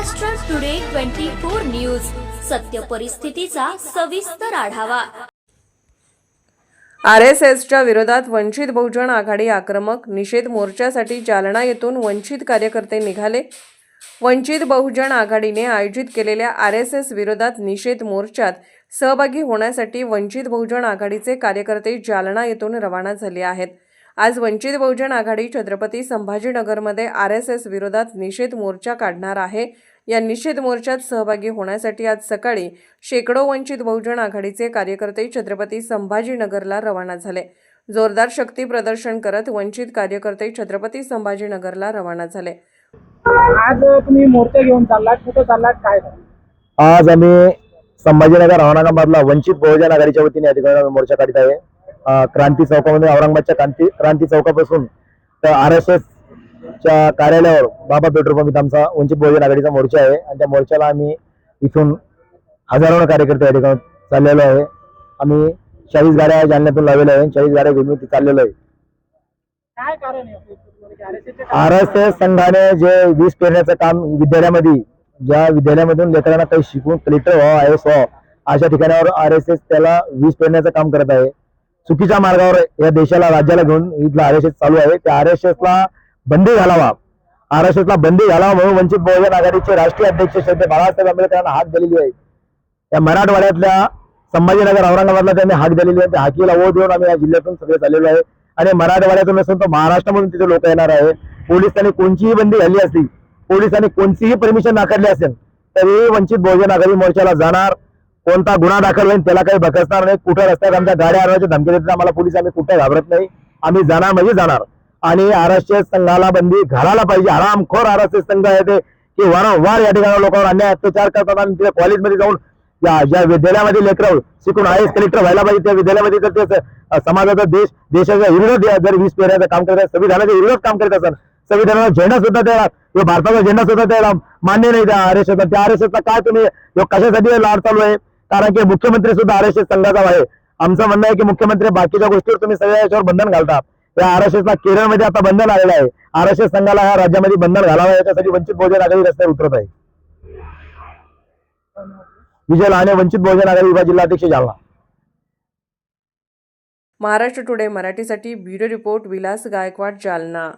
Maharashtra today twenty four news सत्य परिस्थितीचा सविस्तर आढावा. आर एस एसच्या विरोधात वंचित बहुजन आघाडी आक्रमक निषेध मोर्चासाठी जालना येथून वंचित कार्यकर्ते निघाले. वंचित बहुजन आघाडीने आयोजित केलेल्या आर एस एस विरोधात निषेध मोर्चात सहभागी होण्यासाठी वंचित बहुजन आघाडीचे कार्यकर्ते जालना येथून रवाना झाले आहेत. आज वंचित बहुजन आघाडी छत्रपती संभाजीनगरमध्ये आर एस एस विरोधात निषेध मोर्चा काढणार आहे. या निषेध मोर्चात सहभागी होण्यासाठी आज सकाळी शेकडो वंचित बहुजन आघाडीचे कार्यकर्ते छत्रपती संभाजीनगरला रवाना झाले. जोरदार शक्ती प्रदर्शन करत वंचित कार्यकर्ते छत्रपती संभाजीनगरला रवाना झाले. आज तुम्ही मोर्चा घेऊन चाललात कुठं चाललात काय आज आम्ही संभाजीनगर औरंगाबादला वंचित बहुजन आघाडीच्या वतीने या ठिकाणी आम्ही मोर्चा काढत आहे. क्रांती चौकामध्ये औरंगाबादच्या क्रांती क्रांती चौकापासून तर आर एस एस च्या कार्यालयावर बाबा पेट्रोल पंप इथं आमचा वंचित बहुजन आघाडीचा मोर्चा आहे. आणि त्या मोर्चाला आम्ही इथून हजारो कार्यकर्ते या ठिकाणी चाललेलो आहे. आम्ही चाळीस गाड्या जालन्यातून लावलेल्या आहे चाळीस गाड्या घेऊन इथे चाललेलो आहे. म्हणजे आर एस एस संघाने जे वीज पेरण्याचं काम विद्यालयामध्ये ज्या विद्यालयामधून लेकरांना काही शिकून कलेक्टर व्हावं आय एस व्हावं अशा ठिकाणावर आर एस एस त्याला वीज पेरण्याचं काम करत आहे. चुकीच्या मार्गावर या देशाला राज्याला घेऊन इथला आर एस एस चालू आहे. त्या आर एस एसला बंदी घालावा. आर एस एसला बंदी घालावा म्हणून वंचित बहुजन आघाडीचे राष्ट्रीय अध्यक्ष श्रद्धे बाळासाहेब आंबेडकरांना हाक दिलेली आहे. या मराठवाड्यातल्या संभाजीनगर औरंगाबादला त्यांनी हाक दिलेली आहे. त्या हाकीला ओढ देऊन आम्ही या जिल्ह्यातून सगळे चाललेलो आहे. आणि मराठवाड्यातून नसून तर महाराष्ट्रामधून तिथे लोक येणार आहे. पोलिसांनी कोणतीही बंदी घाली असली पोलिसांनी कोणतीही परमिशन नाकारली असेल तरी वंचित बहुजन आघाडी मोर्चाला जाणार. कोणता गुन्हा दाखल होईल त्याला काही बकसणार नाही. कुठं रस्त्यात आमच्या गाड्या हरवायची धमकी देतात आम्हाला पोलीस आम्ही कुठे घाबरत नाही. आम्ही जाणार म्हणजे जाणार. आणि आर संघाला बंदी घालायला पाहिजे. आरामखोर आर संघ आहे ते की वारंवार या ठिकाणी लोकांवर अन्याय अत्याचार करतात आणि तिथे कॉलेजमध्ये जाऊन या ज्या विद्यालयामध्ये लेकरं शिकून आय एस कलेक्टर व्हायला पाहिजे. त्या विद्यालयामध्ये जर ते समाजाचा देश देशाच्या विरोधात जर वीज पेरण्याचं काम करत असेल, संविधानाच्या विरोधात काम करत असेल संविधानाचा झेंडा सुद्धा द्यायला किंवा भारताचा झेंडा सुद्धा द्यायला मान्य नाही त्या आर त्या आर काय तुम्ही कशासाठी लाड चालू आहे कारण की मुख्यमंत्री सुद्धा आरएसएस संघाचा आहे. आमचं म्हणणं आहे की मुख्यमंत्री बाकीच्या गोष्टीवर तुम्ही सगळ्या याच्यावर बंधन घालता. या आर केरळमध्ये आता बंधन आलेलं आहे. आरएसएस संघाला या राज्यामध्ये बंधन घालावं याच्यासाठी वंचित बहुजन आघाडी रस्त्यावर उतरत आहे. विजय लहाने वंचित बहुजन आघाडी विभाग जिल्हाध्यक्ष जालना. महाराष्ट्र टुडे मराठीसाठी ब्युरो रिपोर्ट विलास गायकवाड जालना.